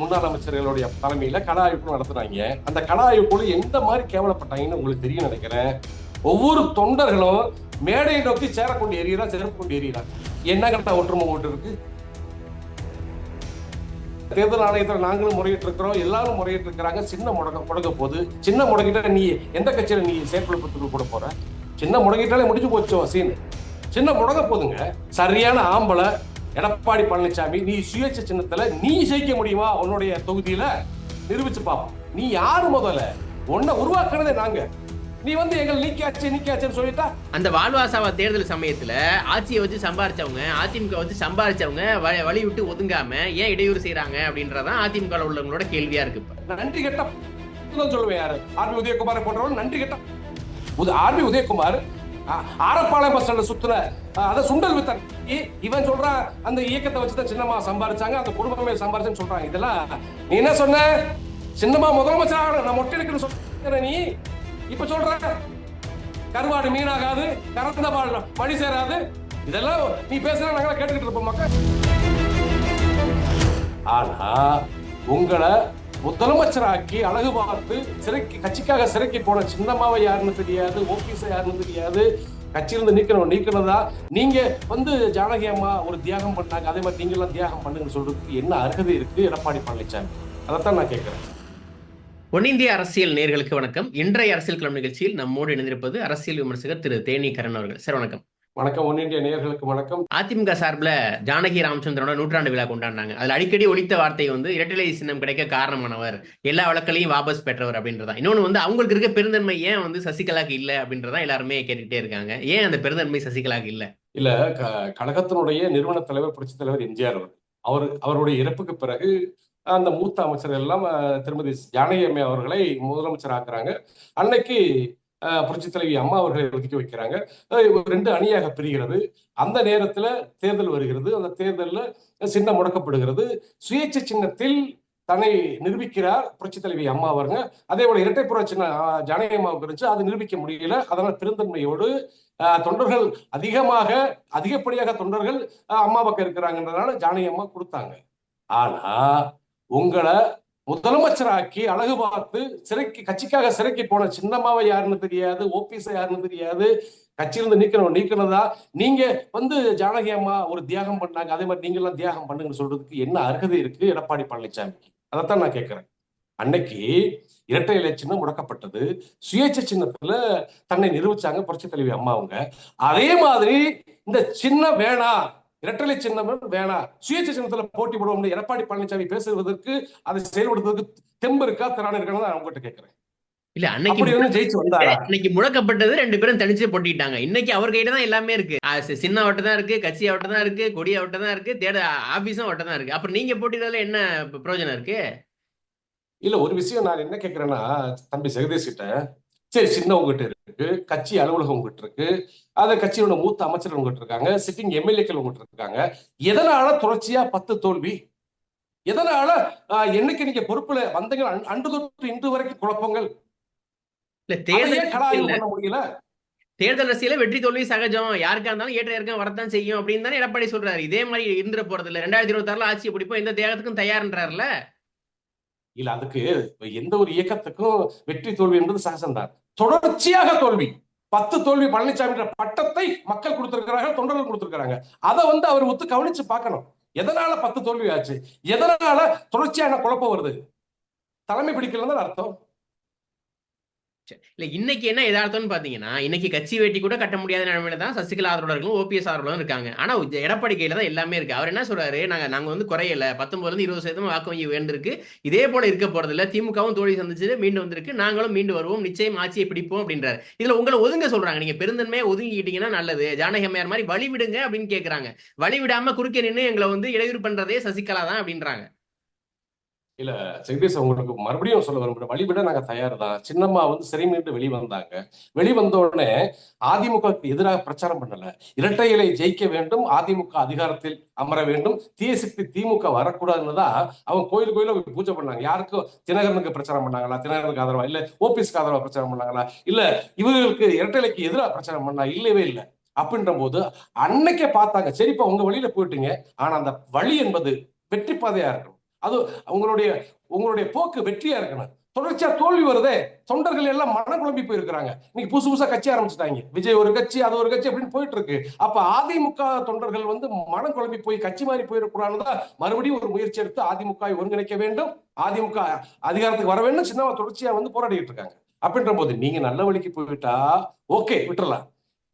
முன்னாள் அமைச்சர்களுடைய தலைமையில கள ஆய்வு குழு நடத்துனாங்க அந்த கள ஆய்வு குழு எந்த மாதிரி கேவலப்பட்டாங்கன்னு உங்களுக்கு தெரியும் நினைக்கிறேன். ஒவ்வொரு தொண்டர்களும் மேடையை நோக்கி சேர கொண்டு எறிகிறா செருப்பு கொண்டு எறிகிறா என்ன கட்ட ஒற்றுமை ஓட்டு இருக்கு? தேர்தல் ஆணையத்தில் நாங்களும் முறையிட்டு இருக்கிறோம் எல்லாரும் முறையிட்டு இருக்கிறாங்க. சின்ன முடக்க முடங்க போது சின்ன முடங்கிட்ட நீ எந்த கட்சியில நீ செயற்குழுப்பத்துக்கு கூட போற? சின்ன முடங்கிட்டாலே முடிஞ்சு போச்சோ சீன் சின்ன முடங்க போதுங்க. சரியான ஆம்பளை எடப்பாடி பழனிசாமி நீ சுயேட்சை சின்னத்துல நீ ஜெயிக்க முடியுமா? உன்னுடைய தொகுதியில நிரூபிச்சு பாப்போம் நீ யாரு முதல்ல? உன்னை உருவாக்குனதே நாங்க. நீ வந்து எங்களை நீக்கியாச்சு நீக்கியாச்சுன்னு சொல்லிட்டா? அந்த வாழ்வாசாவா தேர்தல் சமயத்துல ஆட்சியை வச்சு சம்பாரிச்சவங்க அதிமுக வச்சு சம்பாரிச்சவங்க வழி விட்டு ஒதுங்காம ஏன் இடையூறு செய்றாங்க அப்படின்றதான் அதிமுக உள்ளவங்களோட கேள்வியா இருக்கு இப்ப. நன்றி கெட்ட சொல்லுவேன் யாரு? ஆர்பி உதயகுமாரை போன்றவன் நன்றி கெட்ட ஆர்பி உதயகுமார் ஆரப்பாளையம் பஸ் ஸ்டாண்ட்ல சுத்துல. ஆ, அத சுண்டல் வித்தன். இ- இவன் சொல்றான் அந்த இயக்கத்தை வச்சு தான் சின்னமா சம்பாரிச்சாங்க அந்த குடும்பமே சம்பாரிச்சுன்னு சொல்றான் இதெல்லாம் நீ என்ன சொன்ன? சின்னமா முதலமைச்சர் ஆகணும். நான் மொட்டை எடுக்கணும் சொல்ற நீ. இப்ப சொல்ற கருவாடு மீனாகாது கறந்த பால் பழி சேராது. இதெல்லாம் நீ பேசுற நாங்களாம் கேட்டுக்கிட்டு இருப்போம் மக்கள். ஆனா உங்களை முதலமைச்சராக்கி அழகு பார்த்து சிறைக்கு கட்சிக்காக சிறைக்கு போன சின்னம்மாவை யாருன்னு தெரியாது ஓபிஎஸ் யாருன்னு தெரியாது. கட்சியிலிருந்து நீக்கணும் நீக்கணுதா நீங்க வந்து ஜானகி அம்மா ஒரு தியாகம் பண்ணாங்க அதே மாதிரி நீங்க எல்லாம் தியாகம் பண்ணுங்கன்னு சொல்றதுக்கு என்ன அருகதை இருக்கு எடப்பாடி பழனிசாமி? அதைத்தான் நான் கேட்கிறேன். ஒன்னிந்திய அரசியல் நேர்களுக்கு வணக்கம். இன்றைய அரசியல் கிளம் நிகழ்ச்சியில் நம்மோடு இணைந்திருப்பது அரசியல் விமர்சகர் திரு தேனி கரண் அவர்கள். சார் வணக்கம். வணக்கம் ஒன் இந்திய நேயர்களுக்கு வணக்கம். அதிமுக சார்பில் ஜானகி ராமச்சந்திரனோட நூற்றாண்டு விழா கொண்டாடினாங்க. அதுல அடிக்கடி ஒலித்த வார்த்தை வந்து இரட்டலை சின்னம் கிடைக்க காரணமானவர் எல்லா வழக்களையும் வாபஸ் பெற்றவர் அப்படின்றதான். இன்னொன்னு வந்து அவங்களுக்கு இருக்க பெருந்தன்மை ஏன் வந்து சசிகலாக்கு இல்ல அப்படின்றதான் எல்லாருமே கேட்டுக்கிட்டே இருக்காங்க. ஏன் அந்த பெருந்தன்மை சசிகலாக்கு இல்ல? இல்ல கழகத்தினுடைய நிறுவன தலைவர் புரட்சி தலைவர் எம்ஜிஆர் அவர் அவர் அவருடைய இறப்புக்கு பிறகு அந்த மூத்த அமைச்சர்கள் எல்லாம் திருமதி ஜானகி அம்மை அவர்களை முதலமைச்சர் ஆக்குறாங்க. அன்னைக்கு புரட்சி தலைவி அம்மா அவர்களை ஒதுக்கி வைக்கிறாங்க. ஒரு ரெண்டு அணியாக பிரிகிறது. அந்த நேரத்துல தேர்தல் வருகிறது. அந்த தேர்தல்ல சின்னம் முடக்கப்படுகிறது. சுயேட்சை சின்னத்தில் தன்னை நிரூபிக்கிறார் புரட்சி தலைவி அம்மா அவருங்க. அதே போல இரட்டை புற சின்ன அஹ், ஜானகி அம்மாவுக்கு இருந்துச்சு அது நிரூபிக்க முடியல. அதனால் பெருந்தன்மையோடு தொண்டர்கள் அதிகமாக அதிகப்படியாக தொண்டர்கள் அம்மா பக்கம் இருக்கிறாங்கன்றதுனால ஜானகி அம்மா கொடுத்தாங்க. ஆனா உங்களை முதலமைச்சராக்கி அழகு பார்த்து சிறைக்கு கட்சிக்காக சிறைக்கு போன சின்னம்மாவை யாருன்னு தெரியாது ஓபிஎஸ் யாருன்னு தெரியாது. கட்சியிலிருந்து நீக்கணும் நீக்கினதா? நீங்க வந்து ஜானகி அம்மா ஒரு தியாகம் பண்ணாங்க. அதே மாதிரி நீங்க எல்லாம் தியாகம் பண்ணுங்கன்னு சொல்றதுக்கு என்ன அருகதை இருக்கு? எடப்பாடி பழனிசாமிக்கு. அதைத்தான் நான் கேட்கிறேன். அன்னைக்கு இரட்டை இலை சின்னம் முடக்கப்பட்டது. சுயேட்சை சின்னத்துல தன்னை நிரூபிச்சாங்க புரட்சி தலைவி அம்மா அவங்க. அதே மாதிரி இந்த சின்ன வேணாம். இரட்டலை சின்னம் வேணாம் சுயேட்சை சின்னத்துல போட்டி போடுவோம்னு எடப்பாடி பழனிசாமி பேசுவதற்கு அதை செயல்படுத்துவதற்கு தெம்பு இருக்கா திறன் இருக்கான்னு நான் உங்ககிட்ட கேட்கிறேன். இல்ல அன்னைக்கு ஜெயிச்சு வந்தாரா? இன்னைக்கு முழக்கப்பட்டது ரெண்டு பேரும் தனிச்சு போட்டிட்டாங்க. இன்னைக்கு அவர் கையில தான் எல்லாமே இருக்கு. சின்ன அவட்ட தான் இருக்கு கட்சி அவட்ட தான் இருக்கு கொடி அவட்ட தான் இருக்கு தேட ஆபீஸும் அவட்ட தான் இருக்கு. அப்புறம் நீங்க போட்டிதால என்ன பிரயோஜனம் இருக்கு? இல்ல ஒரு விஷயம் நான் என்ன கேட்கிறேன்னா தம்பி ஜெகதீஷ் கிட்ட சரி சின்ன உங்ககிட்ட இருக்கு. கட்சி அலுவலகம் உங்ககிட்ட இருக்கு. அந்த கட்சியோட மூத்த அமைச்சர் உங்ககிட்ட இருக்காங்க. சிட்டிங் எம்எல்ஏக்கள் உங்ககிட்ட இருக்காங்க. எதனால தொடர்ச்சியா பத்து தோல்வி? எதனால என்னைக்கு நீங்க பொறுப்புல வந்தீங்க? அன்- அன்று தொட்டு இன்று வரைக்கும் குழப்பங்கள். இல்ல அதை தேர்தல் அரசியல வெற்றி தோல்வி சகஜம். யாருக்கா இருந்தாலும் ஏற்ற இறக்கம் வரத்தான் செய்யும் அப்படின்னு தானே எடப்பாடி சொல்றாரு. இதே மாதிரி இருந்துட போறது இல்ல ரெண்டாயிரத்தி இருபத்தி ஆறுல ஆட்சியை பிடிப்போம். எந்த தியாகத்துக்கும் தயார்ன்றாருல இல்ல அதுக்கு எந்த ஒரு இயக்கத்துக்கும் வெற்றி தோல்வி என்பது சகஜம்தான் தொடர்ச்சியாக தோல்வி. பத்து தோல்வி பழனிசாமி பட்டத்தை மக்கள் கொடுத்திருக்கிறார்கள் தொண்டர்கள் கொடுத்திருக்கிறாங்க. அதை வந்து அவர் ஒத்து கவனிச்சு பார்க்கணும். எதனால பத்து தோல்வி ஆச்சு? எதனால தொடர்ச்சியான குழப்பம் வருது? தலைமை பிடிக்கலன்னு அர்த்தம். இல்ல இன்னைக்கு என்ன எதார்த்தம்னு பாத்தீங்கன்னா இன்னைக்கு கட்சி வேட்டி கூட கட்ட முடியாத நிலைமையில தான் சசிகலா ஆதரவாளர்களும் ஓபிஎஸ் ஆதரவாளர்களும் இருக்காங்க. ஆனா எடப்பாடி கையில தான் எல்லாமே இருக்கு. அவர் என்ன சொல்றாரு? நாங்க நாங்க வந்து குறையல. பத்தொன்பதுல இருந்து இருபது சதவீதம் வாக்கு வங்கி வேண்டிருக்கு இதே போல இருக்க போறது இல்ல திமுகவும் தோழி சந்திச்சு மீண்டு வந்திருக்கு. நாங்களும் மீண்டு வருவோம். நிச்சயம் ஆட்சியை பிடிப்போம் அப்படின்றாரு. இதுல உங்களை ஒதுங்க சொல்றாங்க. நீங்க பெருந்தன்மையை ஒதுங்கிட்டீங்கன்னா நல்லது. ஜானகம்மையார் மாதிரி வழி விடுங்க அப்படின்னு கேக்குறாங்க. வழி விடாம குறுக்க நின்னு எங்களை வந்து இடையூறு பண்றதே சசிகலா தான் அப்படின்றாங்க. இல்ல ஜெகதீஷ் உங்களுக்கு மறுபடியும் சொல்ல விரும்புறேன். வழிவிட நாங்க தயார் தான் சின்னம்மா வந்து சிறை மீண்டு வெளி வந்தாங்க. வெளி வந்த உடனே அதிமுகவுக்கு எதிராக பிரச்சாரம் பண்ணல. இரட்டை இலை ஜெயிக்க வேண்டும் அதிமுக அதிகாரத்தில் அமர வேண்டும். தீய சக்தி திமுக வரக்கூடாதுன்னு தான் அவங்க கோயில் கோயில பூஜை பண்ணாங்க. யாருக்கும் தினகரனுக்கு பிரச்சாரம் பண்ணாங்களா? தினகரனுக்கு ஆதரவா? இல்ல ஓபிஎஸ்க்கு ஆதரவா பிரச்சாரம் பண்ணாங்களா? இல்ல இவர்களுக்கு இரட்டை இலைக்கு எதிராக பிரச்சாரம் பண்ணா? இல்லவே இல்லை. அப்படின்ற போது அன்னைக்கே பார்த்தாங்க. சரிப்பா உங்க வழியில போயிட்டீங்க. ஆனா அந்த வழி என்பது வெற்றி பாதையா இருக்கணும். அது உங்களுடைய உங்களுடைய போக்கு வெற்றியா இருக்கணும். தொடர்ச்சியா தோல்வி வருதே தொண்டர்கள் எல்லாம் மன குழம்பி போயிருக்கிறாங்க. இன்னைக்கு புதுசு புதுசா கட்சி ஆரம்பிச்சிட்டாங்க. விஜய் ஒரு கட்சி அது ஒரு கட்சி அப்படின்னு போயிட்டு இருக்கு அப்ப அதிமுக தொண்டர்கள் வந்து மனம் குழம்பி போய் கட்சி மாறி போயிடக்கூடாதுதான் மறுபடியும் ஒரு முயற்சி எடுத்து அதிமுக ஒருங்கிணைக்க வேண்டும். அதிமுக அதிகாரத்துக்கு வர வேண்டும். சின்னமா தொடர்ச்சியா வந்து போராடிட்டு இருக்காங்க. அப்படின்ற போது நீங்க நல்ல வழிக்கு போயிட்டா ஓகே விட்டுறலாம்.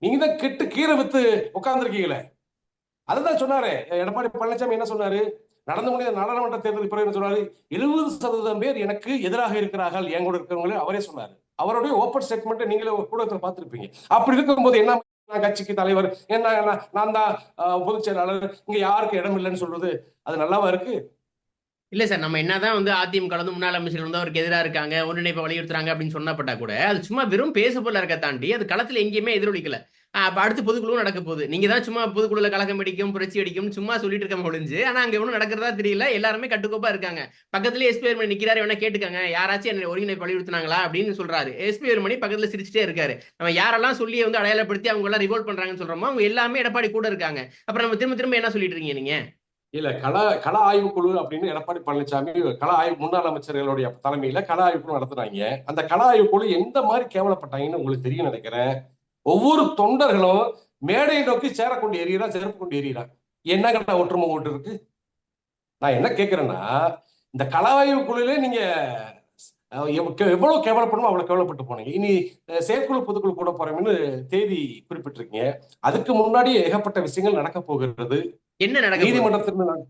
நீங்க தான் கெட்டு கீரை வித்து உட்கார்ந்துருக்கீங்களே. அதுதான் சொன்னாரு எடப்பாடி பழனிசாமி என்ன சொன்னாரு? நடந்து முடிந்த நாடாளுமன்ற தேர்தல் பிறகு சொன்னாரு எழுபது சதவீதம் பேர் எனக்கு எதிராக இருக்கிறார்கள் என் கூட இருக்கிறவங்களே அவரே சொன்னாரு. அவருடைய ஓப்பன் ஸ்டேட்மெண்ட்டை நீங்களே கூடத்தில் பார்த்திருப்பீங்க. அப்படி இருக்கும்போது என்ன நான் கட்சிக்கு தலைவர் என்ன நான் தான் பொதுச் செயலாளர் இங்க யாருக்கு இடம் இல்லைன்னு சொல்றது? அது நல்லாவா இருக்கு? இல்ல சார் நம்ம என்னதான் வந்து அதிமுக வந்து முன்னாள் அமைச்சர்கள் வந்து அவருக்கு எதிராக இருக்காங்க ஒன்றிணைப்பை வலியுறுத்துறாங்க அப்படின்னு சொன்னப்பட்டா கூட அது சும்மா வெறும் பேச போல இருக்க தாண்டி அது களத்துல எங்கேயுமே எதிரொலிக்கல. அப்ப அடுத்து பொதுக்குழுவும் நடக்க போகுது. நீங்க தான் சும்மா பொதுக்குழுல கலக்கம் அடிக்கும் புரட்சி அடிக்கும் சும்மா சொல்லிட்டு இருக்க முடிஞ்சு. ஆனா அங்க ஒன்றும் நடக்கிறதா தெரியல. எல்லாருமே கட்டுக்கோப்பா இருக்காங்க. பக்கத்துல எஸ்பி வேர்மணி நிக்கிறாரு வேணா கேட்டுக்காங்க. யாராச்சும் என்ன ஒருங்கிணைப்பு வலியுறுத்தினாங்களா அப்படின்னு சொல்றாரு. எஸ்பி வேர்மணி பக்கத்துல சிரிச்சுட்டே இருக்காரு. நம்ம யாரெல்லாம் சொல்லி வந்து அடையாளப்படுத்தி அவங்க எல்லாம் ரிவோல்ட் பண்றாங்கன்னு சொல்றோமோ அவங்க எல்லாமே எடப்பாடி கூட இருக்காங்க. அப்புறம் நம்ம திரும்ப திரும்ப என்ன சொல்லிட்டு இருக்கீங்க நீங்க? இல்ல கல கள ஆய்வுக்குழு அப்படின்னு எடப்பாடி பழனிசாமி கல ஆய்வு முன்னாள் அமைச்சர்களுடைய தலைமையில கள ஆய்வுக்குழு நடத்துறாங்க. அந்த கள ஆய்வுக்குழு எந்த மாதிரி கேவலப்பட்டாங்கன்னு உங்களுக்கு தெரியும் நினைக்கிறேன். ஒவ்வொரு தொண்டர்களும் மேடையை நோக்கி சேர கொண்டு எறிகிறான் செருப்பு கொண்டு எறிகிறான் என்னங்கடா ஒற்றுமை ஓட்டு இருக்கு? நான் என்ன கேட்கிறேன்னா இந்த கள ஆய்வு குழுல நீங்க எவ்வளவு கேவலப்படணுமோ அவ்வளவு கேவலப்பட்டு போனீங்க. இனி செயற்குழு பொதுக்குழு கூட போறோம்னு தேதி குறிப்பிட்டிருக்கீங்க. அதுக்கு முன்னாடி ஏகப்பட்ட விஷயங்கள் நடக்க போகிறது. என்ன நடக்க நான்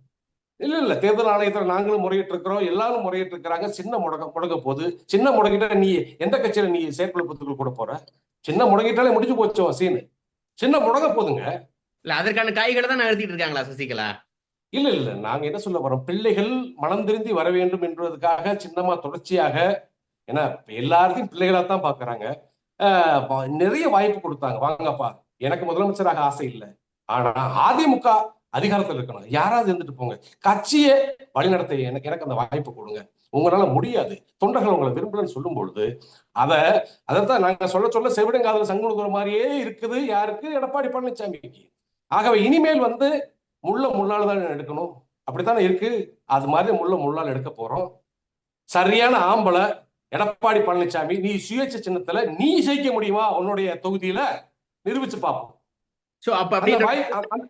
இல்ல இல்ல தேர்தல் ஆணையத்துல நாங்களும் முறையிட்டு இருக்கிறோம் எல்லாரும் முறையிட்டு இருக்கிறாங்க சின்ன முடங்க முடங்க போகுது. சின்ன முடங்கிட்டா நீ எந்த கட்சியில நீ செயற்குழு பொதுக்குழு கூட போற? சின்ன முடங்கிட்டாலே முடிஞ்சு போச்சோ சீனு சின்ன முடங்க போதுங்க. இல்ல அதற்கான காய்களை தான் நகர்த்திட்டு இருக்காங்களா சசிகலா? இல்ல இல்ல நாங்க என்ன சொல்ல வரோம்? பிள்ளைகள் மனம் திருந்தி வர வேண்டும் என்பதற்காக சின்னமா தொடர்ச்சியாக ஏன்னா எல்லாத்தையும் பிள்ளைகளா தான் பாக்குறாங்க. நிறைய வாய்ப்பு கொடுத்தாங்க. வாங்கப்பா எனக்கு முதலமைச்சராக ஆசை இல்லை. ஆனா அதிமுக அதிகாரத்தில் இருக்கணும். யாராவது இருந்துட்டு போங்க. கட்சியை வழிநடத்த எனக்கு எனக்கு அந்த வாய்ப்பு கொடுங்க. உங்களால முடியாது. தொண்டர்கள் உங்களை விரும்பலன்னு சொல்லும் பொழுது அத அதைத்தான் நாங்க சொல்ல சொல்ல செவிடங்காதல சங்குடுகிற மாதிரியே இருக்குது. யாருக்கு? எடப்பாடி பழனிசாமிக்கு ஆகவே இனிமேல் வந்து முள்ள முள்ளால தான் எடுக்கணும். அப்படித்தானே இருக்கு? அது மாதிரி முள்ள முள்ளால் எடுக்க போறோம். சரியான ஆம்பளை எடப்பாடி பழனிசாமி நீ சுயேட்சை சின்னத்துல நீ ஜெயிக்க முடியுமா? உன்னுடைய தொகுதியில நிரூபிச்சு பார்ப்போம்.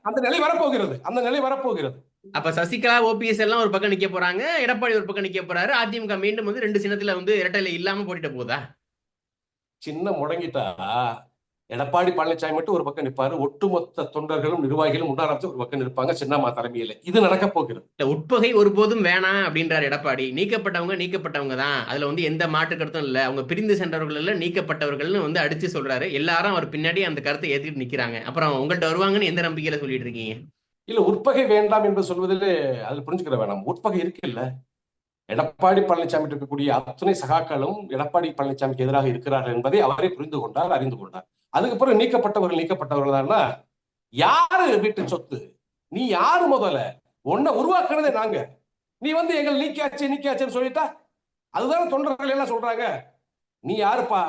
அந்த நிலை வரப்போகிறது. அந்த நிலை வரப்போகிறது. அப்ப சசிகலா ஓபிஎஸ் எல்லாம் ஒரு பக்கம் நிக்க போறாங்க. எடப்பாடி ஒரு பக்கம் நிக்க போறாரு. அதிமுக மீண்டும் வந்து ரெண்டு சின்னத்துல வந்து இரட்டையில இல்லாம போட்டிட்டு போகுதா? சின்ன முடங்கிட்டா எடப்பாடி பழனிசாமி மட்டும் ஒரு பக்கம் நிற்பாரு ஒட்டுமொத்த தொண்டர்களும் நிர்வாகிகளும் உண்டாரத்து ஒரு பக்கம் நிற்பாங்க. சின்னம்மா தலைமையில. இது நடக்க போகிறது. உட்பகை ஒருபோதும் வேணாம் அப்படின்றாரு எடப்பாடி. நீக்கப்பட்டவங்க நீக்கப்பட்டவங்க தான். அதுல வந்து எந்த மாற்று கருத்தும் இல்ல. அவங்க பிரிந்து சென்றவர்கள் இல்ல நீக்கப்பட்டவர்கள்னு வந்து அடிச்சு சொல்றாரு. எல்லாரும் அவர் பின்னாடி அந்த கருத்தை ஏத்துக்கிட்டு நிக்கிறாங்க. அப்புறம் உங்கள்ட்ட வருவாங்கன்னு எந்த நம்பிக்கையில சொல்லிட்டு இருக்கீங்க? இல்ல உட்பகை வேண்டாம் என்று சொல்வதிலே அதில் புரிஞ்சுக்கிற வேணாம். உட்பகை இருக்குல்ல எடப்பாடி பழனிசாமி இருக்கக்கூடிய அத்துணை சகாக்களும் எடப்பாடி பழனிசாமிக்கு எதிராக இருக்கிறார்கள் என்பதை அவரே புரிந்து கொண்டார் அறிந்து கொண்டார். அதுக்கப்புறம் நீக்கப்பட்டவர்கள் நீக்கப்பட்டவர்கள் தான் யாரு வீட்டு சொத்து? நீ யாரு முதல்ல? உன்னை உருவாக்குனதே நாங்க. நீ வந்து எங்களை நீக்கியாச்சு நீக்கியாச்சுன்னு சொல்லிட்டா? அதுதான் தொண்டர்கள் எல்லாம் சொல்றாங்க. நீ யாருப்பா?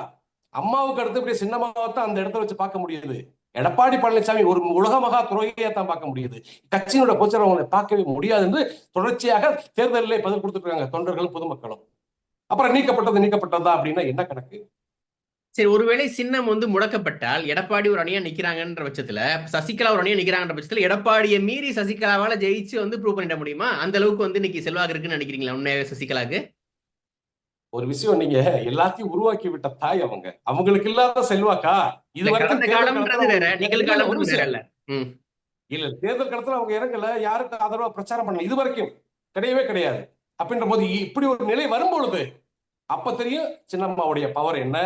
அம்மாவுக்கு அடுத்தபடி சின்னம்மாவை தான் அந்த இடத்த வச்சு பார்க்க முடியுது. எடப்பாடி பழனிசாமி ஒரு உலக மகா துறையை தான் பார்க்க முடியுது. கட்சியினோட பொச்சர் அவங்களை பார்க்கவே முடியாது என்று தொடர்ச்சியாக தேர்தலிலே பதில் கொடுத்துருக்காங்க. தொண்டர்களும் பொதுமக்களும். அப்புறம் நீக்கப்பட்டது நீக்கப்பட்டதா அப்படின்னா என்ன கணக்கு? சரி ஒருவேளை சின்னம் வந்து முடக்கப்பட்டால் எடப்பாடி ஒரு அணியா நிக்கிறாங்கன்ற பட்சத்துல சசிகலா ஒரு அணியா நிக்கிறாங்கன்ற பட்சத்துல எடப்பாடியை மீறி சசிகலாவால ஜெயிச்சு வந்து ப்ரூவ் பண்ணிட முடியுமா? அந்த அளவுக்கு வந்து இன்னைக்கு செல்வாக்கு இருக்குன்னு நினைக்கிறீங்களா உண்மையாவே சசிகலாக்கு ஒரு விஷயம் நீங்க எல்லாத்தையும் உருவாக்கி விட்ட தாய் அவங்க. அவங்களுக்கு இல்லாத செல்வாக்கா? இது வரைக்கும். இல்ல தேர்தல் களத்துல அவங்க இறங்கல யாருக்கு ஆதரவா பிரச்சாரம் பண்ணல. இது வரைக்கும் கிடையவே கிடையாது. அப்படின்ற போது இப்படி ஒரு நிலை வரும்பொழுது அப்ப தெரியும் சின்னம்மாவுடைய பவர் என்ன?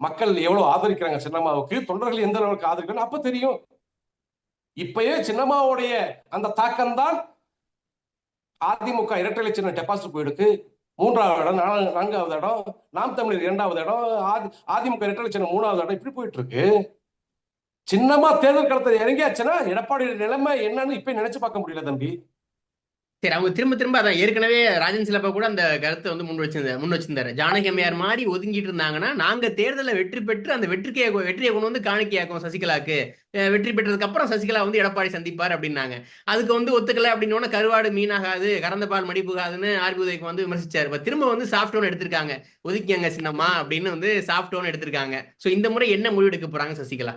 மக்கள் எவ்வளவு ஆதரிக்கிறாங்க சின்னம்மாவுக்கு? தொண்டர்கள் எந்த அளவுக்கு ஆதரிக்கிறாங்க? அப்ப தெரியும். இப்பயே சின்னம்மாவுடைய அந்த தாக்கம் தான் அதிமுக இரட்டை சின்ன டெபாசிட் போயிருக்கு. மூன்றாவது இடம் நான்காவது இடம் நாம் தமிழர் இரண்டாவது இடம் ஆதி- அதிமுக இரட்டை சின்ன மூணாவது இடம் இப்படி போயிட்டு இருக்கு. சின்னமா தேர்தல் களத்தை இறங்கியாச்சுன்னா எடப்பாடி நிலைமை என்னன்னு இப்ப நினைச்சு பார்க்க முடியல தம்பி. சரி அவங்க திரும்ப திரும்ப அதான் ஏற்கனவே ராஜன் சிலப்பா கூட அந்த கருத்தை வந்து முன் வச்சிருந்த முன் வச்சிருந்தாரு. ஜானகம்மையார் மாதிரி ஒதுங்கிட்டு இருந்தாங்கன்னா நாங்க தேர்தலில் வெற்றி பெற்று அந்த வெற்றிக்கையை வெற்றியை கொண்டு வந்து காணிக்கையாக்கும் சசிகலாக்கு வெற்றி பெற்றதுக்கு அப்புறம் சசிகலா வந்து எடப்பாடி சந்திப்பார் அப்படின்னாங்க. அதுக்கு வந்து ஒத்துக்கல அப்படின்னோட கருவாடு மீனாகாது கறந்த பால் மடிப்புகாதுன்னு ஆர்பி உதயக்கு வந்து விமர்சிச்சார். இப்போ திரும்ப வந்து சாஃப்ட் ஒன் எடுத்திருக்காங்க. ஒதுக்கியங்க சின்னம்மா அப்படின்னு வந்து சாஃப்ட் ஒன் எடுத்திருக்காங்க. ஸோ இந்த முறை என்ன முடிவு எடுக்க போறாங்க சசிகலா?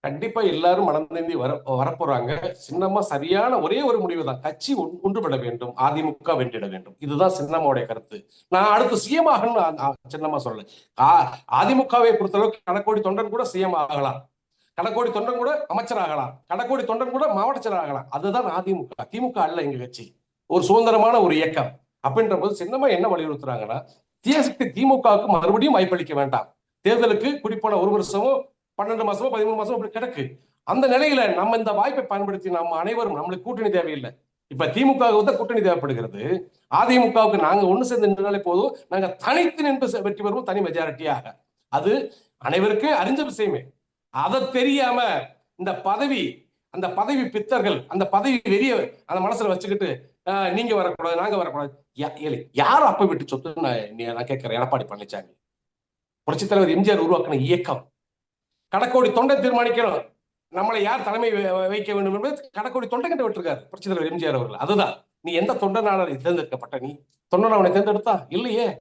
கண்டிப்பா எல்லாரும் மனந்தேந்தி வர வரப்போறாங்க. சின்னம்மா சரியான ஒரே ஒரு முடிவு தான் கட்சி ஒன்- ஒன்றுபட வேண்டும். அதிமுக வென்றிட வேண்டும். இதுதான் சின்னம்மாவுடைய கருத்து. நான் அடுத்து சிஎம் ஆகணும்னு சின்னம்மா சொல்லல. அதிமுகவை பொறுத்தளவுக்கு கணக்கோடி தொண்டன் கூட சிஎம் ஆகலாம். கணக்கோடி தொண்டன் கூட அமைச்சர் ஆகலாம். கணக்கோடி தொண்டன் கூட மாவட்ட ஆகலாம். அதுதான் அதிமுக. திமுக அல்ல எங்க கட்சி. ஒரு சுதந்திரமான ஒரு இயக்கம். அப்படின்ற போது சின்னம்மா என்ன வலியுறுத்துறாங்கன்னா தேசத்து திமுகவுக்கு மறுபடியும் வாய்ப்பளிக்க வேண்டாம். தேர்தலுக்கு குடிப்போன ஒரு வருஷமோ பன்னெண்டு மாசமோ பதிமூணு மாசமோ அப்படி கிடக்கு. அந்த நிலையில நம்ம இந்த வாய்ப்பை பயன்படுத்தி நம்ம அனைவரும் நம்மளுக்கு கூட்டணி தேவையில்லை. இப்ப திமுகவுக்கு தான் கூட்டணி தேவைப்படுகிறது. அதிமுகவுக்கு நாங்க ஒண்ணு சேர்ந்து நின்றாலே போதும். நாங்க தனித்து நின்று வெற்றி பெறுவோம் தனி மெஜாரிட்டியாக அது அனைவருக்கும் அறிஞ்ச விஷயமே. அதை தெரியாம இந்த பதவி அந்த பதவி பித்தர்கள் அந்த பதவி வெறிய அந்த மனசுல வச்சுக்கிட்டு ஆஹ், நீங்க வரக்கூடாது நாங்க வரக்கூடாது. யா- யார் அப்ப விட்டு சொத்து? நீ- நான் கேட்கிறேன். எடப்பாடி பழனிசாமி புரட்சித் தலைவர் எம்ஜிஆர் உருவாக்கின இயக்கம். கடக்கோடி தொண்டை தீர்மானிக்கணும். நம்மளை யார் தலைமை வைக்க வேண்டும் என்பது கடக்கோடி தொண்டை கிட்ட விட்டுருக்காரு புரட்சித் தலைவர் எம்ஜிஆர் அவர்கள். அதுதான். நீ எந்த தொண்டனாளரை தேர்ந்தெடுக்கப்பட்ட நீ? தொண்டன் அவனை தேர்ந்தெடுத்தா? இல்லையே.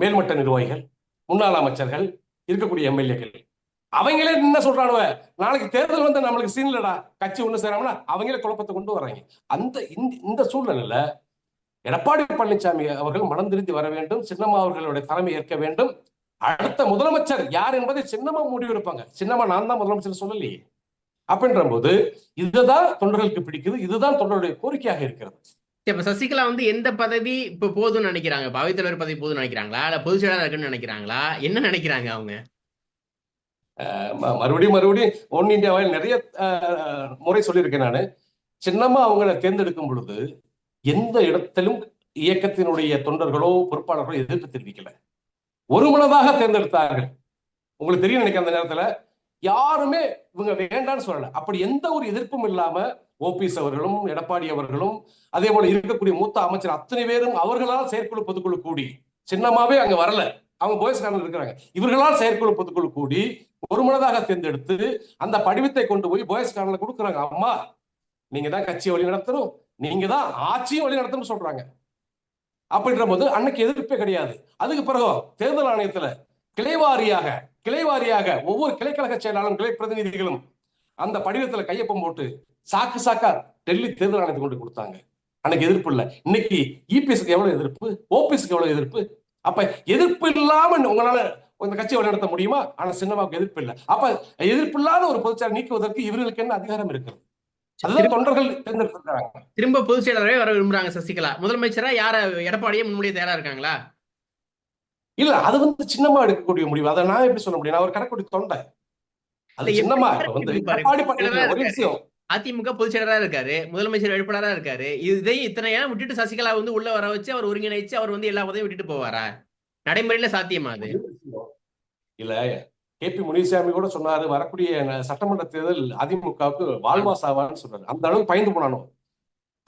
மேல்மட்ட நிர்வாகிகள் முன்னாள் அமைச்சர்கள் இருக்கக்கூடிய எம்எல்ஏக்கள். அவங்களே என்ன சொல்றானுவ? நாளைக்கு தேர்தல் வந்து நம்மளுக்கு சீன் இல்லடா. கட்சி ஒண்ணு சேராமனா அவங்களே குழப்பத்தை கொண்டு வர்றாங்க. அந்த இந்த இந்த சூழ்நிலையில எடப்பாடி பழனிசாமி அவர்கள் மனம் திருந்தி வர வேண்டும். சின்னம்மா அவர்களுடைய தலைமை ஏற்க வேண்டும். அடுத்த முதலமைச்சர் யார் என்பதை சின்னமா முடிவெடுப்பாங்க. சின்னமா நான் தான் முதலமைச்சர் சொல்லலையே. அப்படின்ற போது இதுதான் தொண்டர்களுக்கு பிடிக்குது இதுதான் தொண்டருடைய கோரிக்கையாக இருக்கிறது. இப்ப சசிகலா வந்து எந்த பதவி இப்ப போதும்னு நினைக்கிறாங்க? இப்ப அவைத்தலைவர் பதவி போதும்னு நினைக்கிறாங்களா? இல்ல பொதுச் செயலாளர் இருக்குன்னு நினைக்கிறாங்களா? என்ன நினைக்கிறாங்க அவங்க? மறுபடியும் மறுபடியும் ஒன் இந்தியாவில் நிறைய அஹ், முறை சொல்லியிருக்கேன் நான். சின்னமா அவங்கள தேர்ந்தெடுக்கும் பொழுது எந்த இடத்திலும் இயக்கத்தினுடைய தொண்டர்களோ பொறுப்பாளர்களோ எதிர்ப்பு தெரிவிக்கல. ஒருமனதாக தேர்ந்தெடுத்தார்கள். உங்களுக்கு தெரியும் நினைக்க அந்த நேரத்துல யாருமே இவங்க வேண்டாம்னு சொல்லல. அப்படி எந்த ஒரு எதிர்ப்பும் இல்லாம ஓபிஎஸ் அவர்களும் எடப்பாடி அவர்களும் அதே போல இருக்கக்கூடிய மூத்த அமைச்சர் அத்தனை பேரும் அவர்களால் செயற்குழு பொதுக்குழு கூடி சின்னமாவே அங்க வரல. அவங்க போயஸ் கார்னர் இருக்கிறாங்க. இவர்களால் செயற்குழு பொதுக்குழு கூடி ஒருமனதாக தேர்ந்தெடுத்து அந்த படிவத்தை கொண்டு போய் போயஸ் கார்னர்ல கொடுக்குறாங்க. அம்மா நீங்க தான் கட்சியை வழி நடத்தணும். நீங்க தான் ஆட்சியும் வழி நடத்தணும்னு சொல்றாங்க. அப்படின்ற போது அன்னைக்கு எதிர்ப்பே கிடையாது. அதுக்கு பிறகு தேர்தல் ஆணையத்துல கிளைவாரியாக கிளைவாரியாக ஒவ்வொரு கிளைக்கழக செயலாளரும் கிளை பிரதிநிதிகளும் அந்த படிவத்துல கையொப்பம் போட்டு சாக்கு சாக்கா டெல்லி தேர்தல் ஆணையத்துக்கு கொண்டு கொடுத்தாங்க. அன்னைக்கு எதிர்ப்பு இல்லை. இன்னைக்கு இபிஎஸ்க்கு எவ்வளவு எதிர்ப்பு? ஓபிஎஸ்க்கு எவ்வளவு எதிர்ப்பு? அப்ப எதிர்ப்பு இல்லாம உங்களால இந்த கட்சியை வழிநடத்த முடியுமா? ஆனா சின்னமாவுக்கு எதிர்ப்பு இல்லை. அப்ப எதிர்ப்பு இல்லாத ஒரு பொதுச்சார் நீக்குவதற்கு இவர்களுக்கு என்ன அதிகாரம் இருக்கிறது? தொண்டர்கள் தேர்ந்தெடுத்திருக்காங்க திரும்ப பொதுச் செயலாளரே வர விரும்புறாங்க சசிகலா. முதலமைச்சரா யார எடப்பாடியே முன்மொழிய தயாரா இருக்காங்களா? இல்ல அது வந்து சின்னமா எடுக்கக்கூடிய முடிவு. அதை நான் எப்படி சொல்ல முடியும்? நான் ஒரு கணக்குடி தொண்டை. அது சின்னமா வந்து ஒரு? விஷயம். அதிமுக பொதுச் செயலரா இருக்காரு முதலமைச்சர் வேட்பாளரா இருக்காரு. இதையும் இத்தனை ஏன் விட்டுட்டு சசிகலா வந்து உள்ள வர வச்சு அவர் ஒருங்கிணைச்சு அவர் வந்து எல்லா பதவியும் விட்டுட்டு போவாரா? நடைமுறையில சாத்தியமா அது. இல்ல கே பி முனிசாமி கூட சொன்னாரு வரக்கூடிய சட்டமன்ற தேர்தல் அதிமுகவுக்கு வாழ்வா ஆவான்னு சொன்னாரு அந்த அளவுக்கு பயந்து போனானோ?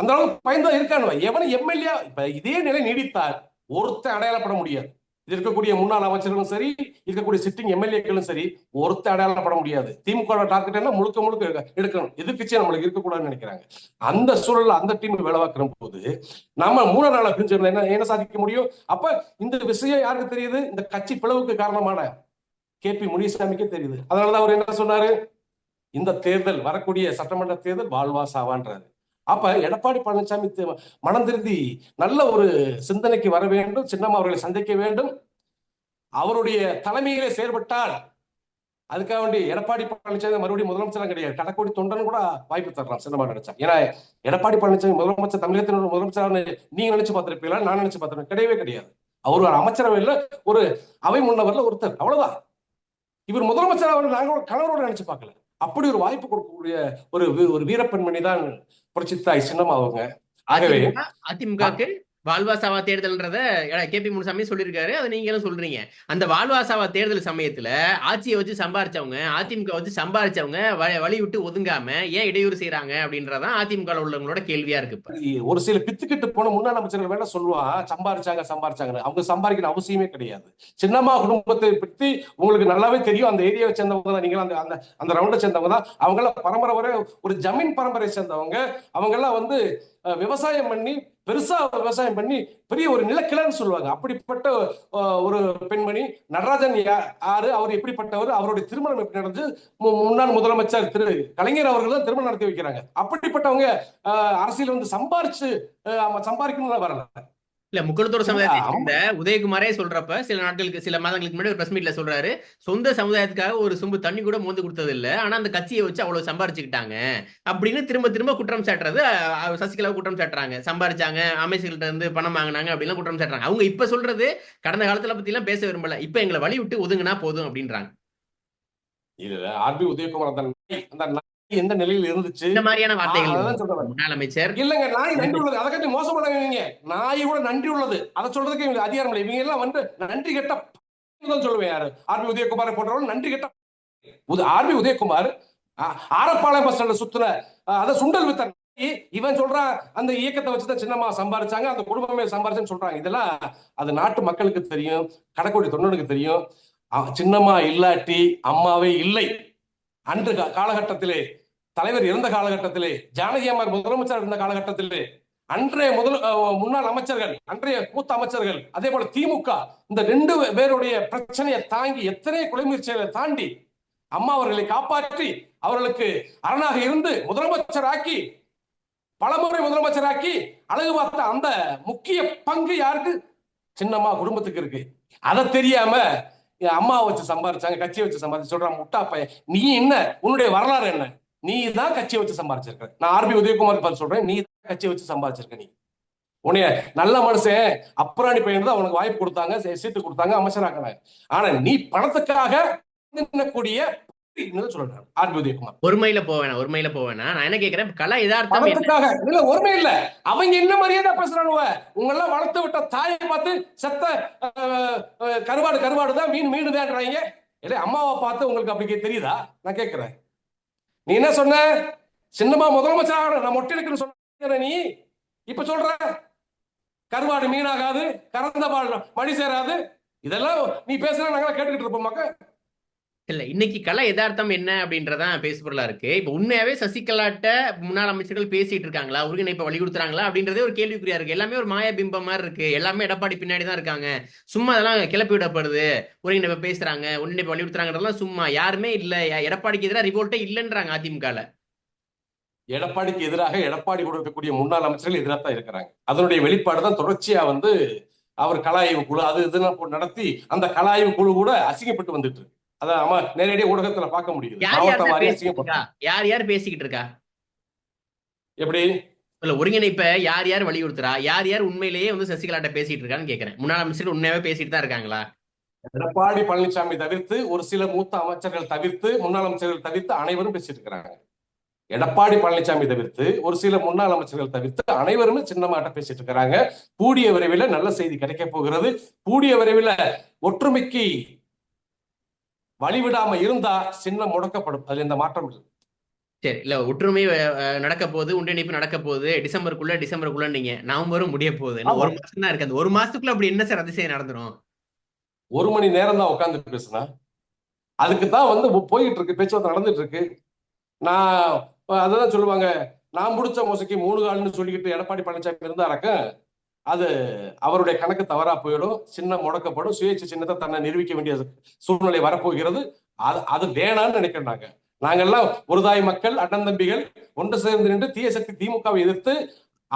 அந்த அளவுக்கு பயந்து இருக்கானோ? எவனும் எம்எல்ஏ இப்ப இதே நிலை நீடித்தார் ஒருத்தன் அடையாளப்பட முடியாது. இது இருக்கக்கூடிய முன்னாள் அமைச்சர்களும் சரி இருக்கக்கூடிய சிட்டிங் எம்எல்ஏக்களும் சரி ஒருத்தன் அடையாளப்பட முடியாது. திமுக டார்கெட் என்ன? முழுக்க முழுக்க எடுக்கணும். எதிர்க்கட்சியே நம்மளுக்கு இருக்கக்கூடாதுன்னு நினைக்கிறாங்க. அந்த சூழல்ல அந்த டீம் வேலை போது நம்ம மூணு நாள பிரிஞ்சிருந்தா என்ன என்ன சாதிக்க முடியும்? அப்ப இந்த விஷயம் யாருக்கு தெரியுது? இந்த கட்சி பிளவுக்கு காரணமான கே பி முனிசாமிக்கே தெரியுது. அதனாலதான் அவர் என்ன சொன்னாரு? இந்த தேர்தல் வரக்கூடிய சட்டமன்ற தேர்தல் வாழ்வா சாவான்றாரு. அப்ப எடப்பாடி பழனிசாமி மனம் திருந்தி நல்ல ஒரு சிந்தனைக்கு வர வேண்டும் சின்னம்மா அவர்களை சந்திக்க வேண்டும். அவருடைய தலைமையிலே செயல்பட்டால் அதுக்காக வேண்டி எடப்பாடி பழனிசாமி மறுபடியும் முதலமைச்சர் கிடையாது. கடக்கோடி தொண்டன் கூட வாய்ப்பு தரலாம் சின்னமா நினைச்சா ஏன்னா எடப்பாடி பழனிசாமி முதலமைச்சர் தமிழகத்தின் முதலமைச்சர் நீங்க நினைச்சு பார்த்திருப்பீங்களா? நான் நினைச்சு பார்த்திருப்பேன். கிடையவே கிடையாது. அவர் ஒரு அமைச்சரவையில் ஒரு அவை முன்னவர்ல ஒருத்தர். அவ்வளவுதான். இவர் முதலமைச்சர் அவர் நாங்க ஒரு கணவரோட நினைச்சு பார்க்கல. அப்படி ஒரு வாய்ப்பு கொடுக்கக்கூடிய ஒரு ஒரு வீரப்பெண்மணி தான் புரட்சித்தாய் சின்னம்மா அவங்க ஆகவே அதிமுக அதிமுகக்கு வாழ்வா சாவா தேர்தல்ன்றத கே பி முனுசாமி சொல்லியிருக்காரு அதை நீங்களும் சொல்றீங்க? அந்த வாழ்வா சாவா தேர்தல் சமயத்துல ஆட்சியை வச்சு சம்பாரிச்சவங்க அதிமுக வச்சு சம்பாரிச்சவங்க வ- வழி விட்டு ஒதுங்காம ஏன் இடையூறு செய்யறாங்க அப்படின்றதான் அதிமுக உள்ளவங்களோட கேள்வியா இருக்கு ஒரு சில பித்துக்கிட்டு போன முன்னாள் அமைச்சர்கள் வேணா சொல்லுவா சம்பாரிச்சாங்க சம்பாரிச்சாங்க அவங்க சம்பாதிக்கணும் அவசியமே கிடையாது. சின்னம்மா குடும்பத்தை பத்தி உங்களுக்கு நல்லாவே தெரியும். அந்த ஏரியாவை சேர்ந்தவங்க தான் நீங்களும் அந்த அந்த அந்த ரவுண்டை சேர்ந்தவங்க தான். அவங்க பரம்பரை ஒரு ஜமீன் பரம்பரை சேர்ந்தவங்க. அவங்க எல்லாம் வந்து விவசாயம் பண்ணி பெருசா விவசாயம் பண்ணி பெரிய ஒரு நிலக்கிழன்னு சொல்லுவாங்க. அப்படிப்பட்ட ஒரு பெண்மணி நடராஜன் யா- யாரு? அவர் எப்படிப்பட்டவர்? அவருடைய திருமணம் எப்படி நடந்து மு- முன்னாள் முதலமைச்சர் திரு கலைஞர் அவர்கள் தான் திருமணம் நடத்தி வைக்கிறாங்க. அப்படிப்பட்டவங்க அரசியல் வந்து சம்பாரிச்சு சம்பாதிக்கணும்னு வரல. இல்ல முக்குளத்தூர் சமுதாயத்தை. சேர்ந்த உதயகுமாரே சொல்றப்ப சில நாட்களுக்கு சில மாதங்களுக்கு முன்னாடி ஒரு பிரஸ் மீட்ல சொல்றாரு. சொந்த சமுதாயத்துக்காக ஒரு சொம்பு தண்ணி கூட மோந்து கொடுத்தது இல்ல ஆனா அந்த கட்சியை வச்சு அவ்வளவு சம்பாரிச்சுக்கிட்டாங்க. அப்படின்னு திரும்ப திரும்ப குற்றம் சாட்டுறது சசிகலா குற்றம் சாட்டுறாங்க. சம்பாரிச்சாங்க அமைச்சர்கள்ட்ட இருந்து பணம் வாங்கினாங்க அப்படிலாம் குற்றம் சாட்டுறாங்க. அவங்க இப்ப சொல்றது கடந்த காலத்துல பத்தி எல்லாம் பேச விரும்பல. இப்ப எங்களை வழி விட்டு ஒதுங்கினா போதும் அப்படின்றாங்க. இதுல ஆர்பி உதயகுமார் அந்த எந்த நிலையில் இருந்துச்சு? இந்த மாதிரியான வார்த்தைகள் அமைச்சர் இல்லங்க நாய் நன்றி உள்ளது. அதை கட்டி மோசமானவங்க நாய் கூட நன்றி உள்ளது. அதை சொல்றதுக்கு இவங்க அதிகாரம் இல்லை. இவங்க எல்லாம் வந்து நன்றி கெட்ட சொல்லுவேன் யாரு. ஆர்பி உதயகுமாரை போன்றவர்கள் நன்றி கெட்ட ஆர்பி உதயகுமார் ஆரப்பாளையம் பஸ் ஸ்டாண்ட்ல சுத்துன ஆ, அத சுண்டல் வித்த இவன் சொல்றான் அந்த இயக்கத்தை வச்சுதான் சின்னம்மா சம்பாரிச்சாங்க அந்த குடும்பமே சம்பாரிச்சுன்னு சொல்றாங்க. இதெல்லாம் அது நாட்டு மக்களுக்கு தெரியும் கடைக்கோடி தொண்டனுக்கு தெரியும். சின்னம்மா இல்லாட்டி அம்மாவே இல்லை. அன்று காலகட்டத்திலே தலைவர் இருந்த காலகட்டத்திலே ஜானகி அம்மார் முதலமைச்சர் இருந்த காலகட்டத்திலே அன்றைய முதல் முன்னாள் அமைச்சர்கள் அன்றைய மூத்த அமைச்சர்கள் அதே போல திமுக இந்த ரெண்டு பேருடைய பிரச்சனையை தாங்கி எத்தனை கொலை முயற்சிகளை தாண்டி அம்மா அவர்களை காப்பாற்றி அவர்களுக்கு அரணாக இருந்து முதலமைச்சர் ஆக்கி பலமுறை முதலமைச்சராக்கி அழகு பார்த்த அந்த முக்கிய பங்கு யாருக்கு? சின்னம்மா குடும்பத்துக்கு இருக்கு. அதை தெரியாம அம்மா அம்மாவை வச்சு சம்பாரிச்சாங்க கட்சியை வச்சு சம்பாதிச்சு சொல்றான் முட்டா பையன் நீ என்ன? உன்னுடைய வரலாறு என்ன? நீ தான் கட்சியை வச்சு சம்பாரிச்சிருக்க. நான் ஆர்பி உதயகுமார் பார்த்து சொல்றேன். நீ தான் கட்சியை வச்சு சம்பாரிச்சிருக்க நீ. உன்னைய நல்ல மனுஷன் அப்புறாணி பையன் தான் உனக்கு வாய்ப்பு கொடுத்தாங்க சீட்டு கொடுத்தாங்க அமைச்சராக்குறாங்க ஆனா நீ பணத்துக்காக உதயகுமார். ஒருமையில போவேனா ஒருமையில போவேனா நான் என்ன கேக்குறேன்? கலா பணத்துக்காக. இல்ல ஒருமை இல்ல. அவங்க என்ன மரியாதை பேசுறானுவ? உங்க எல்லாம் வளர்த்து விட்ட தாயை பார்த்து செத்த கருவாடு கருவாடு தான் மீன் மீன் தான்றாங்க இல்ல அம்மாவை பார்த்து உங்களுக்கு அப்படி தெரியுதா? நான் கேட்கிறேன் நீ என்ன சொன்ன? சின்னம்மா முதலமைச்சர் ஆகணும். நான் மொட்டை எடுக்கணும்னு சொன்ன நீ. இப்ப சொல்ற? கருவாடு மீனாகாது கறந்த பால் மணி சேராது. இதெல்லாம் நீ பேசுற நாங்களாம் கேட்டுக்கிட்டு இருப்போம் மக்கள். இல்ல இன்னைக்கு கலை யதார்த்தம் என்ன அப்படின்றதான் பேசுபொருளா இருக்கு. இப்ப உண்மையாவே சசிகலாட்ட முன்னாள் அமைச்சர்கள் பேசிட்டு இருக்காங்களா? ஒருங்கிணைப்பை வழி கொடுத்துறாங்களா அப்படின்றதே ஒரு கேள்விக்குறியா இருக்கு. எல்லாமே ஒரு மாய பிம்பம் மாதிரி இருக்கு. எல்லாமே எடப்பாடி பின்னாடி தான் இருக்காங்க. சும்மா அதெல்லாம் கிளப்பி விடப்படுது. ஒருங்கிணைப்பை பேசுறாங்க ஒருங்கிணைப்பை வழி கொடுத்துறாங்கன்றதெல்லாம் சும்மா. யாருமே இல்ல. எடப்பாடிக்கு எதிராக ரிவோல்ட்டே இல்லைன்றாங்க அதிமுகல. எடப்பாடிக்கு எதிராக எடப்பாடி கொடுக்கக்கூடிய முன்னாள் அமைச்சர்கள் எதிராக தான் இருக்கிறாங்க. அதனுடைய வெளிப்பாடு தான் தொடர்ச்சியா வந்து அவர் கலாய்வு குழு அது இதுன்னு நடத்தி அந்த கலாய்வு குழு கூட அசிங்கப்பட்டு வந்துட்டு இருக்கு. அதான் நம்ம நேரடியாக ஊடகத்துல பார்க்க முடியுது. யார் யார் பேசிக்கிட்டு இருக்கா? யார் யார் பேசிக்கிட்டு இருக்கா? எப்படி? இல்ல ஒருங்கிணைப்பை யார் யார் வலியுறுத்துறா? யார் யார் உண்மையிலேயே வந்து சசிகலாட்ட பேசிட்டு இருக்கான்னு கேக்குறேன். முன்னாள் அமைச்சர்கள் உண்மையாவே பேசிட்டு தான் இருக்காங்களா? எடப்பாடி பழனிசாமி தவிர்த்து ஒரு சில மூத்த அமைச்சர்கள் தவிர்த்து முன்னாள் அமைச்சர்கள் தவிர்த்து அனைவரும் பேசிட்டு இருக்கிறாங்க. எடப்பாடி பழனிசாமி தவிர்த்து ஒரு சில முன்னாள் அமைச்சர்கள் தவிர்த்து அனைவருமே சின்னமாட்ட பேசிட்டு இருக்கிறாங்க. கூடிய விரைவில் நல்ல செய்தி கிடைக்க போகிறது. கூடிய விரைவில் ஒற்றுமைக்கு வழிவிடாம இருந்தா சின்னம் முடக்கப்படும். அதுல எந்த மாற்றம் இல்லை சரி இல்ல ஒற்றுமை நடக்க போகுது ஒன்றிணைப்பு நடக்க போகுது டிசம்பருக்குள்ள டிசம்பருக்குள்ள நீங்க நவம்பரும் முடிய போகுது ஒரு மாசம் தான் இருக்கு. அந்த ஒரு மாசத்துக்குள்ள அப்படி என்ன சார் அதிசயம் நடந்துரும்? ஒரு மணி நேரம் தான் உட்காந்து பேசுனா. அதுக்கு தான் வந்து போயிட்டு இருக்கு பேச்சுவார்த்தை நடந்துட்டு இருக்கு நான் அதான் சொல்லுவாங்க. நான் பிடிச்ச மோசைக்கு மூணு கால்னு சொல்லிக்கிட்டு எடப்பாடி பழனிசாமி இருந்தாரக்க அது அவருடைய கணக்கு தவறா போயிடும் சின்னம் முடக்கப்படும் சுயேட்சை சின்னத்தை தன்னை நிரூபிக்க வேண்டிய சூழ்நிலை வரப்போகிறது. அது அது வேணான்னு நினைக்கிறாங்க. நாங்க நாங்கெல்லாம் ஒரு தாய் மக்கள் அண்ணன் தம்பிகள் ஒன்று சேர்ந்து நின்று தீய சக்தி திமுகவை எதிர்த்து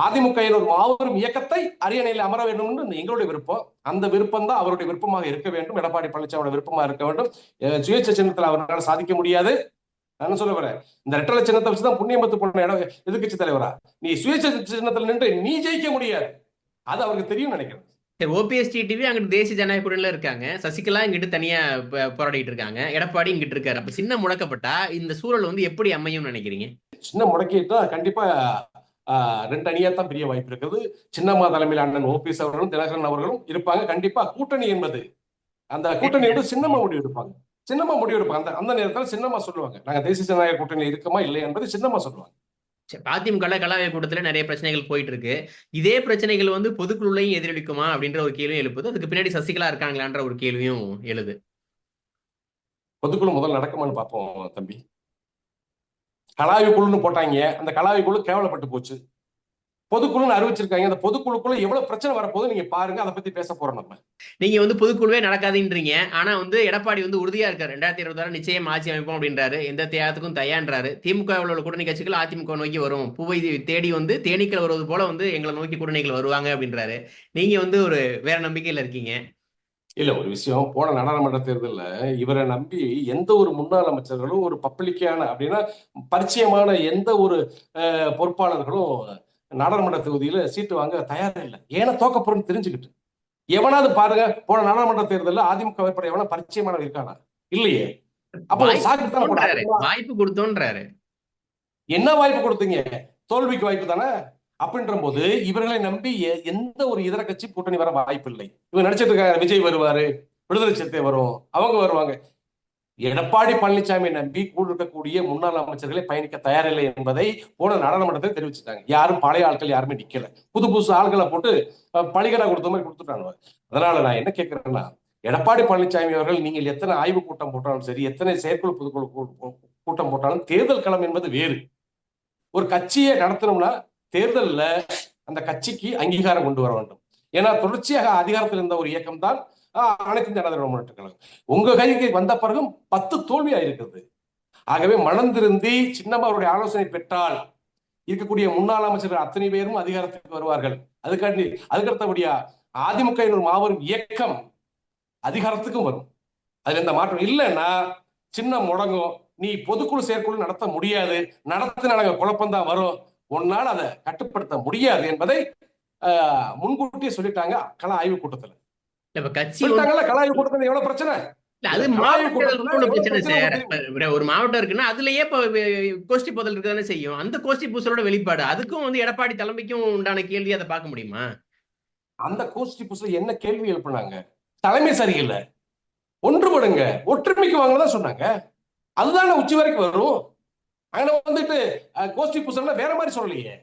அதிமுக ஒரு மாபெரும் இயக்கத்தை அரியணையில் அமர வேண்டும் என்று எங்களுடைய விருப்பம். அந்த விருப்பம் தான் அவருடைய விருப்பமாக இருக்க வேண்டும். எடப்பாடி பழனிசாமியோட விருப்பமாக இருக்க வேண்டும். சுயேட்சை சின்னத்தில் அவரால் சாதிக்க முடியாது. நான் சொல்ல வரேன். இந்த ரெட்டலை சின்னத்தை வச்சுதான் புண்ணியமத்து போன இடம் எதிர்க்கட்சி தலைவரா? நீ சுயேட்சை சின்னத்தில் நின்று நீ ஜெயிக்க முடியாது. அது அவருக்கு தெரியும் நினைக்கிறேன். சரி டிவி அங்கிட்டு தேசிய ஜனநாயக கூட்டணியில இருக்காங்க. சசிகலா இங்கிட்டு தனியா போராடிட்டு இருக்காங்க. எடப்பாடி இங்கிட்டு இருக்காரு. அப்ப சின்ன முடக்கப்பட்டா இந்த சூழல் வந்து எப்படி அமையும்னு நினைக்கிறீங்க? சின்ன முடக்கிட்டா கண்டிப்பா ரெண்டு அணியா தான் பிரிய வாய்ப்பு இருக்குது. சின்னம்மா தலைமையில் அண்ணன் ஓபிஎஸ் அவர்களும் தினகரன் அவர்களும் இருப்பாங்க. கண்டிப்பா கூட்டணி என்பது அந்த கூட்டணி வந்து சின்னம்மா முடிவு எடுப்பாங்க சின்னம்மா முடிவு எடுப்பாங்க அந்த அந்த நேரத்தில் சின்னம்மா சொல்லுவாங்க நாங்க தேசிய ஜனநாயக கூட்டணி இருக்கமா இல்லையா என்பது சின்னம்மா சொல்லுவாங்க. அதிமுக கலாவை கூட்டத்துல நிறைய பிரச்சனைகள் போயிட்டு இருக்கு இதே பிரச்சனைகள் வந்து பொதுக்குழுலையும் எதிரொலிக்குமா அப்படின்ற ஒரு கேள்வியும் எழுப்புது. அதுக்கு பின்னாடி சசிகலா இருக்காங்களான்ற ஒரு கேள்வியும் எழுது. பொதுக்குழு முதல்ல நடக்குமான்னு பார்ப்போம் தம்பி. கலாவி குழுன்னு போட்டாங்க. அந்த கலாவி குழு கேவலப்பட்டு போச்சு. பொதுக்குழுன்னு அறிவிச்சிருக்காங்க. அந்த பொதுக்குழுக்குள்ள எவ்வளவு பிரச்சனை வரப்போகுது நீங்க பாருங்க. அதை பத்தி பேச போறோம் நம்ம. நீங்க வந்து பொதுக்குழுவே நடக்காதுன்றீங்க. ஆனா வந்து எடப்பாடி வந்து உறுதியா இருக்காரு. ரெண்டாயிரத்தி இருபத்தாறு நிச்சயம் ஆட்சி அமைப்போம் அப்படின்றாரு. எந்த தியாகத்துக்கும் தயான்றாரு. திமுக உள்ள கூட்டணி கட்சிகள் அதிமுக நோக்கி வரும். பூவை தேடி வந்து தேனீக்கள் வருவது போல வந்து எங்களை நோக்கி கூட்டணிகள் வருவாங்க அப்படின்றாரு. நீங்க வந்து ஒரு வேற நம்பிக்கையில இருக்கீங்க. இல்ல ஒரு விஷயம். போன நாடாளுமன்ற தேர்தல்ல இவரை நம்பி எந்த ஒரு முன்னாள் அமைச்சர்களும் ஒரு பப்ளிக்கான அப்படின்னா பரிச்சயமான எந்த ஒரு பொறுப்பாளர்களும் நாடாளுமன்ற தொகுதியில சீட்டு வாங்க தயாரா இல்லை. ஏன்னா தோக்க போறோம்னு தெரிஞ்சுக்கிட்டு. எவனாவது பாருங்க போன நாடாளுமன்ற தேர்தல்ல அதிமுக வேட்பாளர் எவனா பரிச்சயமானவன் இருக்கானா? இல்லையே. அப்ப வாய்ப்பு கொடுத்தோன்றாரு. என்ன வாய்ப்பு கொடுத்தீங்க? தோல்விக்கு வாய்ப்பு தானே? அப்படின்ற போது இவர்களை நம்பி எந்த ஒரு இதர கட்சி கூட்டணி வர வாய்ப்பு இல்லை. இவங்க நினைச்சிட்டு இருக்காங்க. விஜய் வருவாரு விடுதலை சிறுத்தை வரும் அவங்க வருவாங்க. எடப்பாடி பழனிசாமி நம்பி கூட இருக்கக்கூடிய முன்னாள் அமைச்சர்களை பயணிக்க தயாரில்லை என்பதை போன நாடாளுமன்றத்தில் தெரிவிச்சிட்டாங்க. யாரும் பழைய ஆட்கள் யாருமே நிக்கல. புது புதுசு ஆட்களை போட்டு பழிகடா கொடுத்த மாதிரி கொடுத்துட்டாங்க. அதனால நான் என்ன கேட்கிறேன்னா எடப்பாடி பழனிசாமி அவர்கள் நீங்கள் எத்தனை ஆய்வு கூட்டம் போட்டாலும் சரி எத்தனை செயற்குழு பொதுக்குழு கூ- கூட்டம் போட்டாலும் தேர்தல் களம் என்பது வேறு. ஒரு கட்சியை நடத்தணும்னா தேர்தல்ல அந்த கட்சிக்கு அங்கீகாரம் கொண்டு வர வேண்டும். ஏன்னா தொடர்ச்சியாக அதிகாரத்தில் இருந்த ஒரு இயக்கம் தான் அனைத்து இந்திய முன்னேற்ற கழகம். உங்க கைக்கு வந்த பிறகும் பத்து தோல்வியா இருக்குது ஆகவே மணந்திருந்தி சின்னம்மா அவருடைய ஆலோசனை பெற்றால் இருக்கக்கூடிய முன்னாள் அமைச்சர்கள் அத்தனை பேரும் அதிகாரத்துக்கு வருவார்கள். அதுக்காண்டி அதுக்கடுத்தபடியா அதிமுக ஒரு மாபெரும் இயக்கம் அதிகாரத்துக்கும் வரும். அதுல எந்த மாற்றம் இல்லைன்னா சின்ன முடங்கும் நீ பொதுக்குழு செயற்குழு நடத்த முடியாது. நடத்தின நாங்க குழப்பம்தான் வரும். உன்னால் அதை கட்டுப்படுத்த முடியாது என்பதை ஆஹ், முன்கூட்டியே சொல்லிட்டாங்க கள ஆய்வு கூட்டத்துல. இப்ப கட்சி ஆய்வு கூட்டத்துல எவ்வளவு பிரச்சனை? அது கலாய்வு பிரச்சனை சார். ஒரு மாவட்டம் இருக்குன்னா அதுலயே இப்ப கோஷ்டி புதல் இருக்கதானே செய்யும். அந்த கோஷ்டி பூசலோட வெளிப்பாடு அதுக்கும் வந்து எடப்பாடி தலைமைக்கும் உண்டான கேள்வி அதை பார்க்க முடியுமா? அந்த கோஷ்டி புதுசுல என்ன கேள்வி எழுப்புனாங்க? தலைமை சரியில்லை. ஒன்றுபடுங்க. ஒற்றுமைக்கு வாங்கதான் சொன்னாங்க. அதுதானே உச்சி வரைக்கும் வரும். அங்க வந்துட்டு கோஷ்டி புதுசுல வேற மாதிரி சொல்லலையே.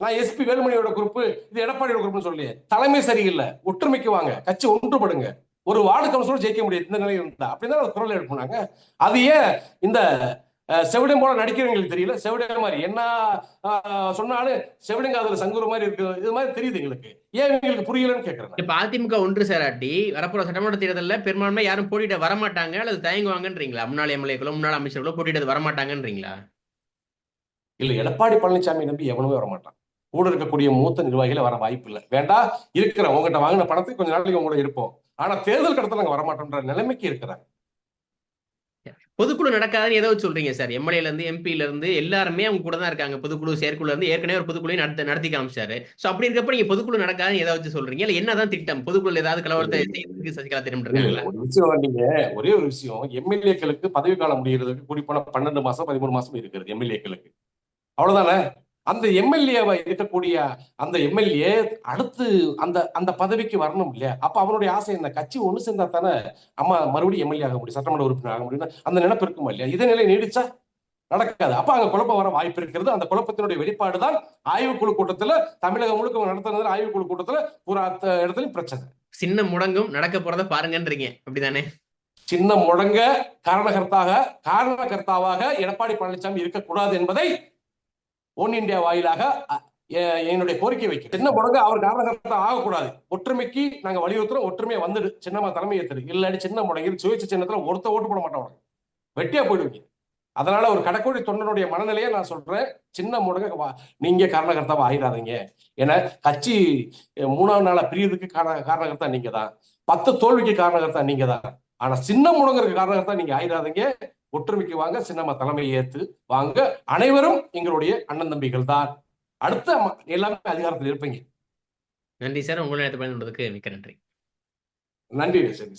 நான் எஸ்பி வேலுமணியோட குரூப் இது எடப்பாடியோட குரூப்னு சொல்லலையே. தலைமை சரியில்லை. ஒற்றுமைக்கு வாங்க. கட்சி ஒன்றுபடுங்க. ஒரு வார்டு கவுன்சிலர் ஜெயிக்க முடியாது. இந்த நிலையில் இருந்தா. அப்படிதான் அது குரல் எழுப்புனாங்க. அது ஏன் இந்த அஹ், செவிடன் போல நடிக்கிறவங்களுக்கு தெரியல. செவிடன் மாதிரி. என்ன சொன்னாலும் செவிடுங்க அதுல சங்குற மாதிரி இருக்கு. இது மாதிரி தெரியுது எங்களுக்கு. ஏன் எங்களுக்கு புரியலன்னு கேக்குறேன். இப்ப அதிமுக ஒன்று சேராட்டி வரப்போற சட்டமன்ற தேர்தலில் பெரும்பான்மை யாரும் போட்டியிட வரமாட்டாங்க அல்லது தயங்குவாங்கன்றீங்களா? முன்னாள் எம்எல்ஏக்களோ முன்னாள் அமைச்சர்களோ போட்டியிட வரமாட்டாங்கன்றீங்களா? இல்ல எடப்பாடி பழனிசாமி நம்பி எவனுமே வரமாட்டான். கூட இருக்கக்கூடிய மூத்த நிர்வாகிகளை வர வாய்ப்பு இல்லை வேண்டாம் இருக்கிற உங்ககிட்ட வாங்கின பணத்தை கொஞ்ச நாளைக்கு உங்களோட இருப்போம். ஆனா தேர்தல் கடத்துல நாங்க வரமாட்டோம்ன்ற நிலைமைக்கு இருக்கிறாங்க. பொதுக்குழு நடக்காதுன்னு ஏதோ சொல்றீங்க சார். எம்எல்ஏல இருந்து எம்பில இருந்து எல்லாருமே அவங்க கூட தான் இருக்காங்க. பொதுக்குழு செயற்குழு இருந்து ஏற்கனவே ஒரு பொதுக்குழு நடத்த நடத்தி காமிச்சாரு. சோ அப்படி இருக்கப்ப நீங்க பொதுக்குழு நடக்காதுன்னு ஏதாவது சொல்றீங்க? இல்ல என்னதான் திட்டம்? பொதுக்குழு ஏதாவது கலவரத்தை செய்யறதுக்கு சசிகலா திட்டம் இருக்காங்களா? ஒரு விஷயம் நீங்க ஒரே ஒரு விஷயம். எம்எல்ஏக்களுக்கு பதவி காலம் முடிகிறதுக்கு கூடி போன பன்னெண்டு மாசம் பதிமூணு மாசம் இருக்கிறது எம்எல்ஏக்களுக்கு. அவ்வளவுதானே? அந்த எம்எல்ஏவை இருக்கக்கூடிய அந்த எம்எல்ஏ அடுத்து அந்த அந்த பதவிக்கு வரணும் இல்லையா? அப்ப அவனுடைய ஆசை என்ன? கட்சி ஒண்ணு சேர்ந்தா தானே அம்மா மறுபடியும் எம்எல்ஏ ஆக முடியும் சட்டமன்ற உறுப்பினர் ஆக முடியும் அந்த நினைப்பு இருக்குமா இல்லையா? இதே நிலை நீடிச்சா நடக்காது. அப்ப அங்க குழப்பம் வர வாய்ப்பு இருக்கிறது. அந்த குழப்பத்தினுடைய வெளிப்பாடு தான் ஆய்வுக்குழு கூட்டத்துல தமிழகம் முழுக்க நடத்துனது ஆய்வுக்குழு கூட்டத்துல ஒரு இடத்துலயும் பிரச்சனை. சின்ன முடங்கும் நடக்க போறத பாருங்கன்றீங்க. அப்படிதானே? சின்ன முழங்க காரணகர்த்தாக காரணகர்த்தாவாக எடப்பாடி பழனிசாமி இருக்கக்கூடாது என்பதை ஒன் இந்தியா வாயிலாக என்னுடைய கோரிக்கை வைக்க சின்ன முடங்க அவர் காரணகர்த்தா ஆகக்கூடாது. ஒற்றுமைக்கு நாங்க வலியுறுத்துறோம். ஒற்றுமையை வந்துடு. சின்னமா தலைமை ஏத்துடு. இல்லாட்டி சின்ன முடங்கி சுயேட்சை சின்னத்துல ஒருத்த ஓட்டு போட மாட்டோம் வெட்டியா போயிடுவீங்க. அதனால ஒரு கடற்கோடி தொண்டனுடைய மனநிலையை நான் சொல்றேன். சின்ன முடங்க வா- நீங்க காரணகர்த்தாவா ஆகிடாதீங்க ஏன்னா கட்சி மூணாவது நாளா பிரியதுக்கு காரண காரணகர்த்தா நீங்க தான் பத்து தோல்விக்கு காரணகர்த்தா நீங்க தான் ஆனா சின்ன முடங்கருக்கு காரணகர்த்தா நீங்க ஆயிடாதீங்க. ஒற்றுமைக்கு வாங்க சின்னம்மா தலைமையை ஏத்து வாங்க. அனைவரும் எங்களுடைய அண்ணன் தம்பிகள் தான் அடுத்த எல்லாமே அதிகாரத்தில் இருப்பீங்க. நன்றி சார். உங்களை நேரத்தை பயன்படுறதுக்கு மிக்க நன்றி. நன்றி நன்றி